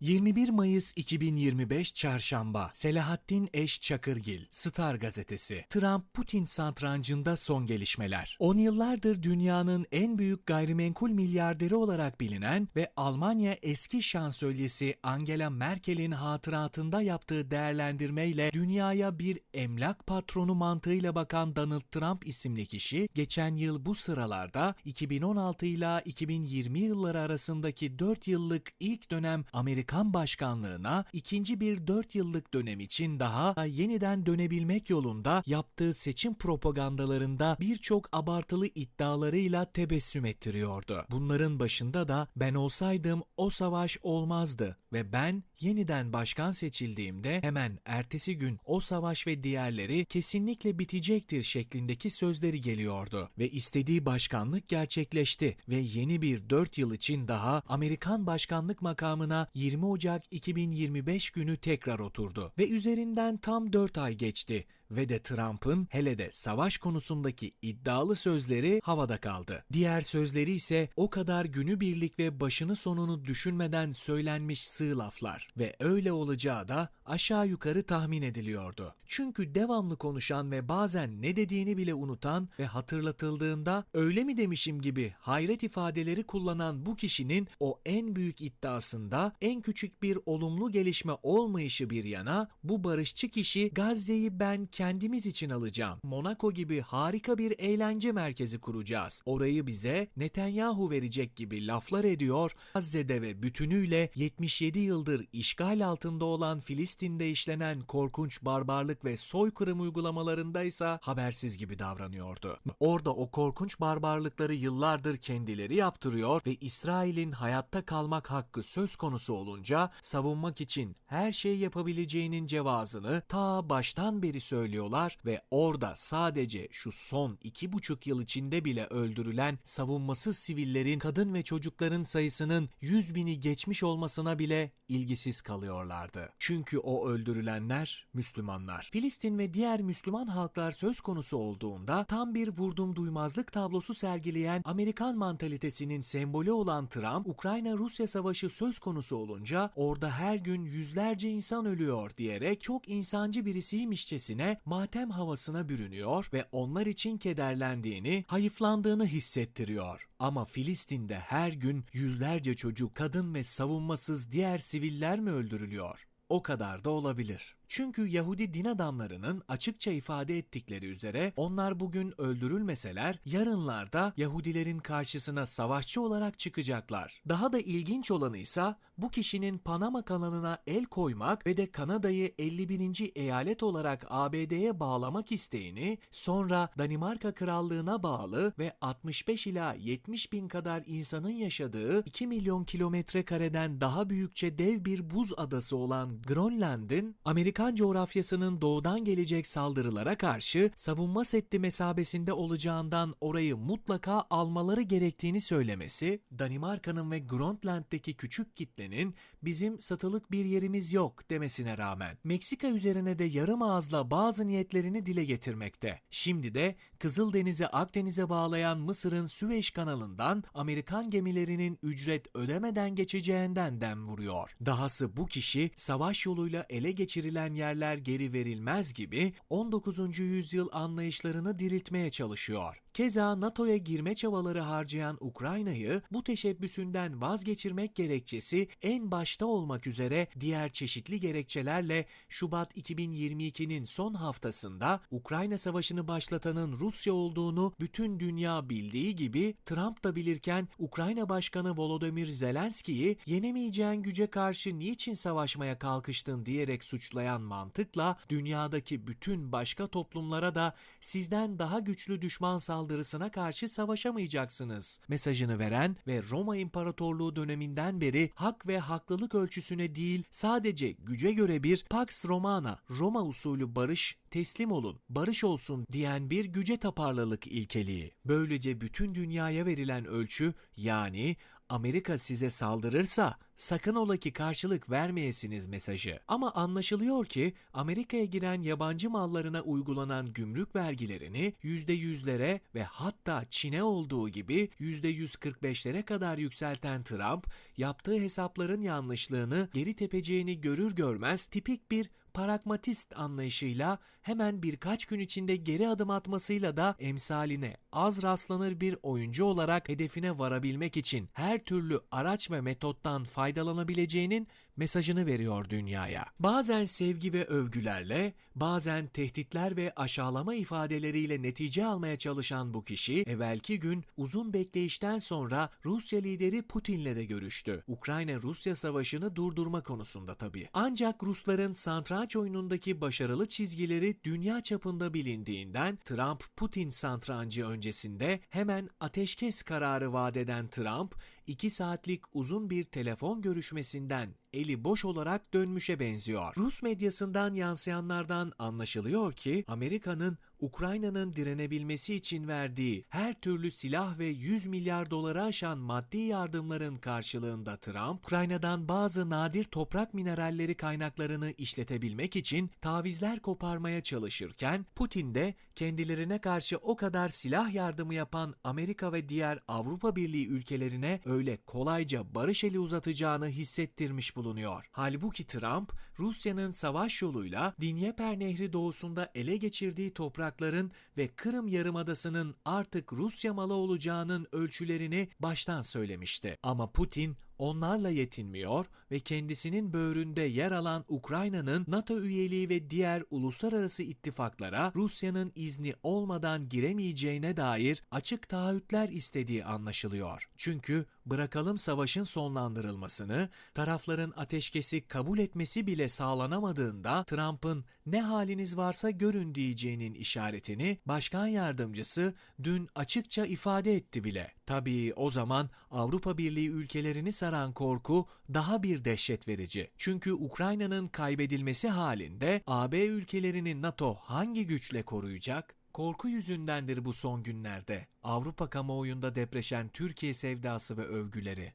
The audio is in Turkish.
21 Mayıs 2025 Çarşamba Selahattin Eş Çakırgil Star Gazetesi. Trump-Putin satrancında son gelişmeler. 10 yıllardır dünyanın en büyük gayrimenkul milyarderi olarak bilinen ve Almanya eski şansölyesi Angela Merkel'in hatıratında yaptığı değerlendirmeyle dünyaya bir emlak patronu mantığıyla bakan Donald Trump isimli kişi geçen yıl bu sıralarda 2016 ile 2020 yılları arasındaki 4 yıllık ilk dönem Amerikan başkanlığına ikinci bir 4 yıllık dönem için daha yeniden dönebilmek yolunda yaptığı seçim propagandalarında birçok abartılı iddialarıyla tebessüm ettiriyordu. Bunların başında da ben olsaydım o savaş olmazdı ve ben yeniden başkan seçildiğimde hemen ertesi gün o savaş ve diğerleri kesinlikle bitecektir şeklindeki sözleri geliyordu ve istediği başkanlık gerçekleşti ve yeni bir 4 yıl için daha Amerikan başkanlık makamına 20 Ocak 2025 günü tekrar oturdu ve üzerinden tam 4 ay geçti ve de Trump'ın hele de savaş konusundaki iddialı sözleri havada kaldı. Diğer sözleri ise o kadar günübirlik ve başını sonunu düşünmeden söylenmiş sığ laflar ve öyle olacağı da aşağı yukarı tahmin ediliyordu. Çünkü devamlı konuşan ve bazen ne dediğini bile unutan ve hatırlatıldığında öyle mi demişim gibi hayret ifadeleri kullanan bu kişinin o en büyük iddiasında en küçük bir olumlu gelişme olmayışı bir yana bu barışçı kişi Gazze'yi ben kendimiz için alacağım. Monaco gibi harika bir eğlence merkezi kuracağız. Orayı bize Netanyahu verecek gibi laflar ediyor. Gazze'de ve bütünüyle 77 yıldır işgal altında olan Filistin'de işlenen korkunç barbarlık ve soykırım uygulamalarında ise habersiz gibi davranıyordu. Orada o korkunç barbarlıkları yıllardır kendileri yaptırıyor ve İsrail'in hayatta kalmak hakkı söz konusu olunca savunmak için her şey yapabileceğinin cevazını ta baştan beri söylüyorlar ve orada sadece şu son iki buçuk yıl içinde bile öldürülen savunmasız sivillerin kadın ve çocukların sayısının 100 bini geçmiş olmasına bile ilgisiz kalıyorlardı. Çünkü o öldürülenler Müslümanlar. Filistin ve diğer Müslüman halklar söz konusu olduğunda tam bir vurdum duymazlık tablosu sergileyen Amerikan mantalitesinin sembolü olan Trump, Ukrayna-Rusya savaşı söz konusu olunca orada her gün yüzlerce insan ölüyor diyerek çok insancı birisiymişçesine matem havasına bürünüyor ve onlar için kederlendiğini, hayıflandığını hissettiriyor. Ama Filistin'de her gün yüzlerce çocuk, kadın ve savunmasız diğer siviller mi öldürülüyor? O kadar da olabilir. Çünkü Yahudi din adamlarının açıkça ifade ettikleri üzere onlar bugün öldürülmeseler yarınlarda Yahudilerin karşısına savaşçı olarak çıkacaklar. Daha da ilginç olanı ise bu kişinin Panama kanalına el koymak ve de Kanada'yı 51. eyalet olarak ABD'ye bağlamak isteğini sonra Danimarka Krallığına bağlı ve 65 ila 70 bin kadar insanın yaşadığı 2 milyon kilometre kareden daha büyükçe dev bir buz adası olan Grönland'ın Amerika Amerikan coğrafyasının doğudan gelecek saldırılara karşı savunma setti mesabesinde olacağından orayı mutlaka almaları gerektiğini söylemesi, Danimarka'nın ve Grönland'deki küçük kitlenin bizim satılık bir yerimiz yok demesine rağmen Meksika üzerine de yarım ağızla bazı niyetlerini dile getirmekte. Şimdi de Kızıldeniz'i Akdeniz'e bağlayan Mısır'ın Süveyş kanalından Amerikan gemilerinin ücret ödemeden geçeceğinden dem vuruyor. Dahası bu kişi savaş yoluyla ele geçirilen yerler geri verilmez gibi 19. yüzyıl anlayışlarını diriltmeye çalışıyor. Keza NATO'ya girme çabaları harcayan Ukrayna'yı bu teşebbüsünden vazgeçirmek gerekçesi en başta olmak üzere diğer çeşitli gerekçelerle Şubat 2022'nin son haftasında Ukrayna Savaşı'nı başlatanın Rusya olduğunu bütün dünya bildiği gibi Trump da bilirken Ukrayna Başkanı Volodymyr Zelenski'yi yenemeyeceğin güce karşı niçin savaşmaya kalkıştın diyerek suçlayan mantıkla dünyadaki bütün başka toplumlara da sizden daha güçlü düşman saldırısına karşı savaşamayacaksınız mesajını veren ve Roma İmparatorluğu döneminden beri hak ve haklılık ölçüsüne değil sadece güce göre bir Pax Romana, Roma usulü barış teslim olun, barış olsun diyen bir güce taparlılık ilkeliği. Böylece bütün dünyaya verilen ölçü yani Amerika size saldırırsa sakın ola ki karşılık vermeyesiniz mesajı. Ama anlaşılıyor ki Amerika'ya giren yabancı mallarına uygulanan gümrük vergilerini %100'lere ve hatta Çin'e olduğu gibi %145'lere kadar yükselten Trump, yaptığı hesapların yanlışlığını geri tepeceğini görür görmez tipik bir pragmatist anlayışıyla hemen birkaç gün içinde geri adım atmasıyla da emsaline az rastlanır bir oyuncu olarak hedefine varabilmek için her türlü araç ve metottan faydalanabileceğinin mesajını veriyor dünyaya. Bazen sevgi ve övgülerle, bazen tehditler ve aşağılama ifadeleriyle netice almaya çalışan bu kişi, evvelki gün uzun bekleyişten sonra Rusya lideri Putin'le de görüştü. Ukrayna-Rusya savaşını durdurma konusunda tabii. Ancak Rusların satranç oyunundaki başarılı çizgileri dünya çapında bilindiğinden Trump-Putin satrancı öncesinde hemen ateşkes kararı vaat eden Trump, 2 saatlik uzun bir telefon görüşmesinden eli boş olarak dönmüşe benziyor. Rus medyasından yansıyanlardan anlaşılıyor ki Amerika'nın Ukrayna'nın direnebilmesi için verdiği her türlü silah ve 100 milyar dolara aşan maddi yardımların karşılığında Trump, Ukrayna'dan bazı nadir toprak mineralleri kaynaklarını işletebilmek için tavizler koparmaya çalışırken, Putin de kendilerine karşı o kadar silah yardımı yapan Amerika ve diğer Avrupa Birliği ülkelerine öyle kolayca barış eli uzatacağını hissettirmiş bulunuyor. Halbuki Trump, Rusya'nın savaş yoluyla Dinyeper Nehri doğusunda ele geçirdiği toprakların ve Kırım Yarımadası'nın artık Rusya malı olacağının ölçülerini baştan söylemişti. Ama Putin onlarla yetinmiyor ve kendisinin böğründe yer alan Ukrayna'nın NATO üyeliği ve diğer uluslararası ittifaklara Rusya'nın izni olmadan giremeyeceğine dair açık taahhütler istediği anlaşılıyor. Çünkü bırakalım savaşın sonlandırılmasını, tarafların ateşkesi kabul etmesi bile sağlanamadığında Trump'ın ne haliniz varsa görün diyeceğinin işaretini başkan yardımcısı dün açıkça ifade etti bile. Tabii o zaman Avrupa Birliği ülkelerini saran korku daha bir dehşet verici. Çünkü Ukrayna'nın kaybedilmesi halinde AB ülkelerini NATO hangi güçle koruyacak? Korku yüzündendir bu son günlerde Avrupa kamuoyunda depreşen Türkiye sevdası ve övgüleri.